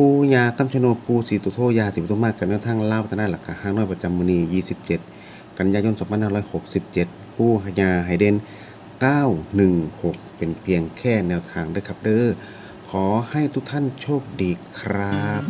ปูยาคำชะโนดปูสีตุโทยาสีตุมากกันแนวทางเล่าพัฒนาหลักกะห้างน้อยประจำมณี27 กันยายน2567 ปูยาไฮเดน 916 เป็นเพียงแค่แนวทางเด้อครับเด้อขอให้ทุกท่านโชคดีครับ